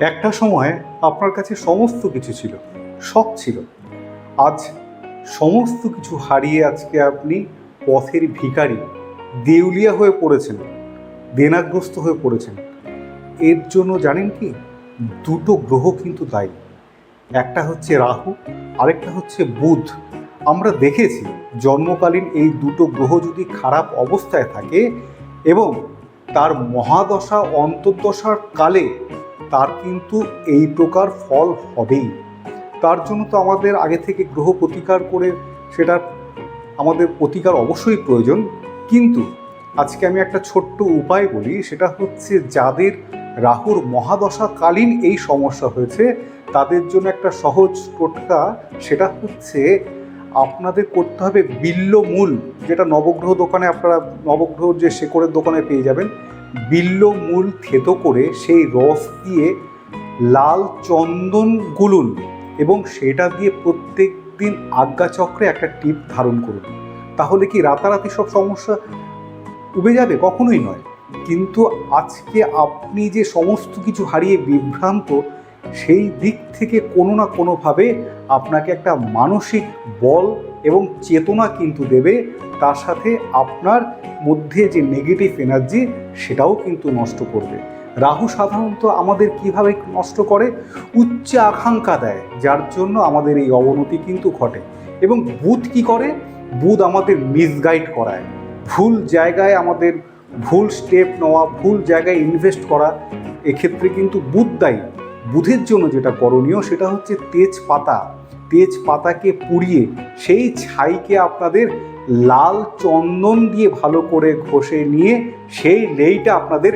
একটা সময় আপনার কাছে সমস্ত কিছু ছিল, সব ছিল। আজ সমস্ত কিছু হারিয়ে আজকে আপনি পথের ভিখারি, দেউলিয়া হয়ে পড়েছেন, দেনাগ্রস্ত হয়ে পড়েছেন। এর জন্য জানেন কি, দুটো গ্রহ কিন্তু দায়ী। একটা হচ্ছে রাহু, আরেকটা হচ্ছে বুধ। আমরা দেখেছি জন্মকালীন এই দুটো গ্রহ যদি খারাপ অবস্থায় থাকে এবং তার মহাদশা, অন্তর্দশার কালে তার কিন্তু এই প্রকার ফল হবেই। তার জন্য তো আমাদের আগে থেকে গ্রহ প্রতিকার করে সেটা আমাদের প্রতিকার অবশ্যই প্রয়োজন। কিন্তু আজকে আমি একটা ছোট্ট উপায় বলি, সেটা হচ্ছে যাদের রাহুর মহাদশাকালীন এই সমস্যা হয়েছে, তাদের জন্য একটা সহজ টোটকা সেটা হচ্ছে আপনাদের করতে হবে বিল্ল মূল যেটা নবগ্রহ দোকানে আপনারা, নবগ্রহ যে শেকড়ের দোকানে পেয়ে যাবেন। বিল্ল মূল থেতো করে সেই রস দিয়ে লাল চন্দন গুলুন এবং সেটা দিয়ে প্রত্যেক দিন আজ্ঞাচক্রে একটা টিপ ধারণ করুন। তাহলে কি রাতারাতি সব সমস্যা উবে যাবে? কখনোই নয়। কিন্তু আজকে আপনি যে সমস্ত কিছু হারিয়ে বিভ্রান্ত সেই দিক থেকে কোনো না কোনোভাবে আপনাকে একটা মানসিক বল এবং চেতনা কিন্তু দেবে, তার সাথে আপনার মধ্যে যে নেগেটিভ এনার্জি সেটাও কিন্তু নষ্ট করবে। রাহু সাধারণত আমাদের কীভাবে নষ্ট করে? উচ্চ আকাঙ্ক্ষা দেয়, যার জন্য আমাদের এই অবনতি কিন্তু ঘটে। এবং বুধ কি করে? বুধ আমাদের মিসগাইড করায়। ভুল জায়গায় আমাদের ভুল স্টেপ নেওয়া, ভুল জায়গায় ইনভেস্ট করা, এক্ষেত্রে কিন্তু বুধ দায়ী। বুধের জন্য যেটা করণীয় সেটা হচ্ছে তেজপাতা। তেজপাতাকে পুড়িয়ে সেই ছাইকে আপনাদের লাল চন্দন দিয়ে ভালো করে ঘষে নিয়ে সেই লেইটা আপনাদের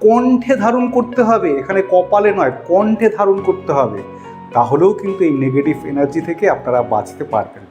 কণ্ঠে ধারণ করতে হবে। এখানে কপালে নয়, কণ্ঠে ধারণ করতে হবে। তাহলেও কিন্তু এই নেগেটিভ এনার্জি থেকে আপনারা বাঁচতে পারবেন।